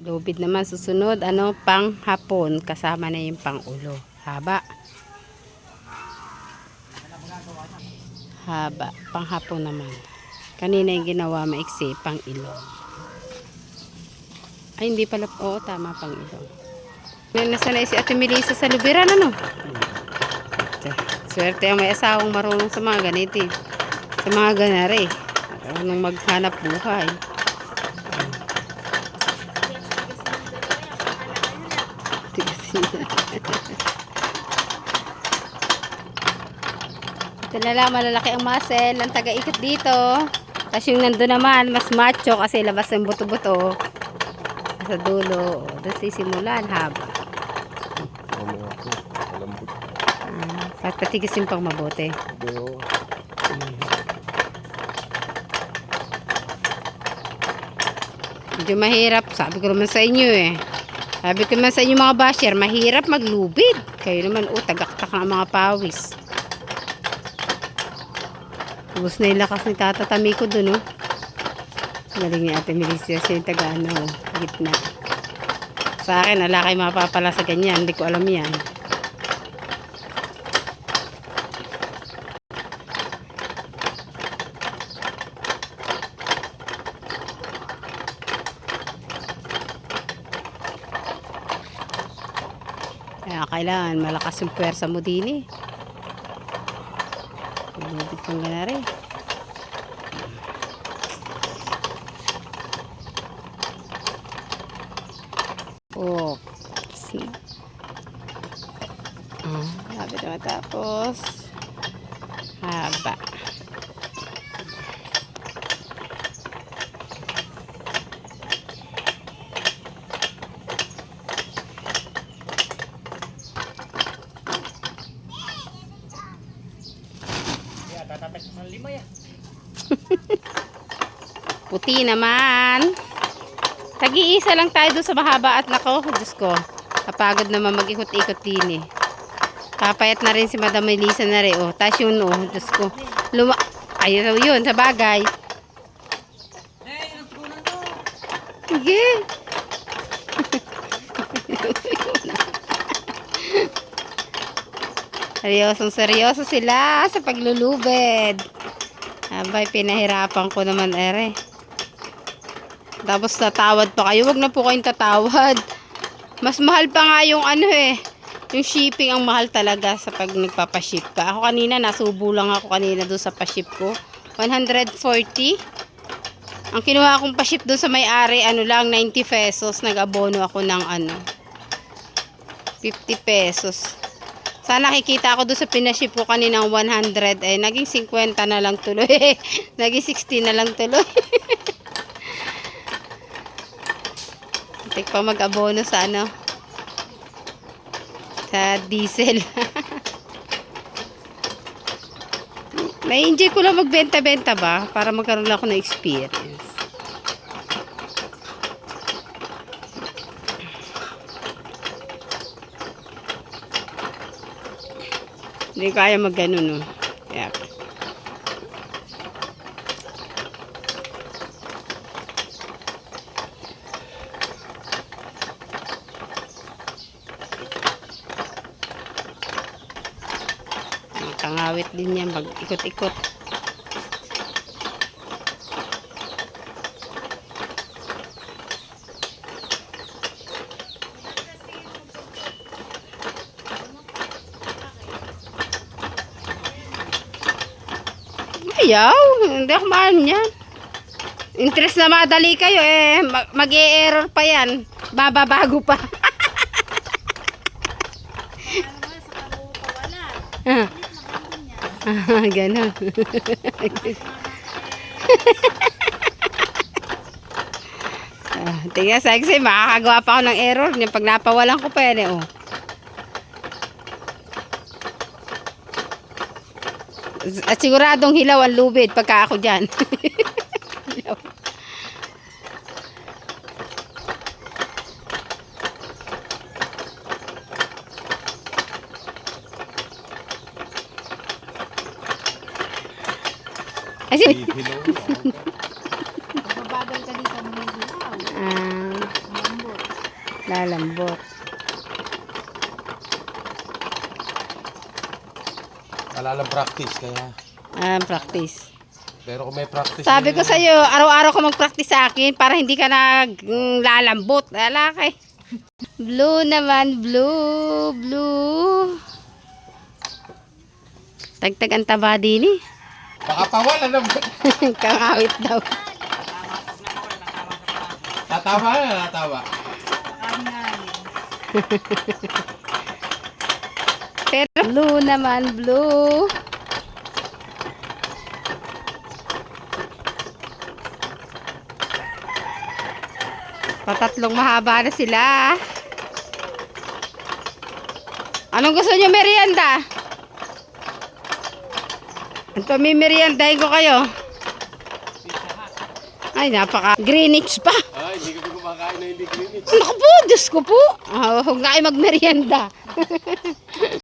Lubid naman susunod, ano, pang hapon, kasama na yung pang ulo. Haba. Haba, pang hapon naman. Kanina yung ginawa maiksi, pang ilong. Ay, hindi pala, oo, tama, pang ilong. Ngayon nasanay si Ate Melissa sa lubiran, ano? Swerte ang may asawang marunong sa mga ganito. Sa mga ganare. Marunong maghanap buhay. Tigas niya. Ito na lang, malalaki ang muscle. Ang taga-ikot dito. Tapos yung nandun naman, mas macho kasi labas ng buto-buto. Sa dulo. Doon sisimulan, haba. Mamaya po. Malambot. Ah, patatigasin pang mabuti. Medyo mahirap. Sabi ko naman sa inyo eh. Sabi ko naman sa inyo mga basher, mahirap maglubid. Kayo naman, oh, tagaktak ang mga pawis. Ubus na yung lakas ni Tata Tami ko dun, oh. Galing ni Ate Milicia siya yung taga, ano, gitna. Sa akin, ala mapapala sa ganyan. Hindi ko alam yan. Kaya kailangan malakas yung pwersa mo din eh. Lubid kang ganari. Oh. See? Oh, sabi na matapos. Haba. Puti naman. Tag-iisa lang tayo doon sa mahaba at nako, Diyos ko. Kapagod naman mag-ikot-ikot din eh. Papayat na rin si Madam Melissa na rin. Oh, tas yun, oh, Diyos ko. Luma Ayun, yun, sa bagay. Sige. Seryosong seryoso sila sa paglulubid. Abay, pinahirapan ko naman ere. Tapos tatawad pa kayo. Huwag na po kayong tatawad. Mas mahal pa nga yung ano eh. Yung shipping ang mahal talaga sa pag nagpapaship ka. Ako kanina, nasubo lang ako kanina doon sa paship ko. 140. Ang kinuha kong paship doon sa may-ari, ano lang, 90 pesos. Nag-abono ako ng ano, 50 pesos. Sana nakikita ako doon sa pinaship ko kanina ng 100. Eh, naging 50 na lang tuloy. naging 60 na lang tuloy. Tik pa mag-abono sa ano, sa diesel. Na-enjoy ko lang magbenta-benta ba para magkaroon lang ako ng experience. Hindi kaya mag ganun, no. Kaya, Nakangawit din yan pag Ayaw, hindi ako mahal niyan. Interest na madali kayo eh, mag- mag-e-error pa yan. Bababago pa. Ah. Ah, ganun. ah, tingnan sexy, makakagawa pa ako ng error niya pag napawalan ko pa yan eh, oh. At siguradong hilaw ang lubid pagka ako dyan. Ay, hello. Mabagal ka dito ng hilaw. Ah, Lambot. Lalambot. Wala lang practice kaya. Ah, practice. Pero kung may practice Sabi ko na- sa iyo, araw-araw ka mag-practice sa akin para hindi ka naglalambot. Wala kay. Blue naman, blue, blue. Tagtag ang taba din eh. Baka pawala naman. Kangawit daw. Natama na, natama. Pero blue naman, blue. Patatlong mahaba na sila. Anong gusto niyo merienda? Ang pamimeriendahin ko kayo. Ay, napaka Greenwich pa. Ay, hindi ka kumakain na hindi klinis. Naku po, Diyos ko po. Ah, huwag na kayo magmerienda.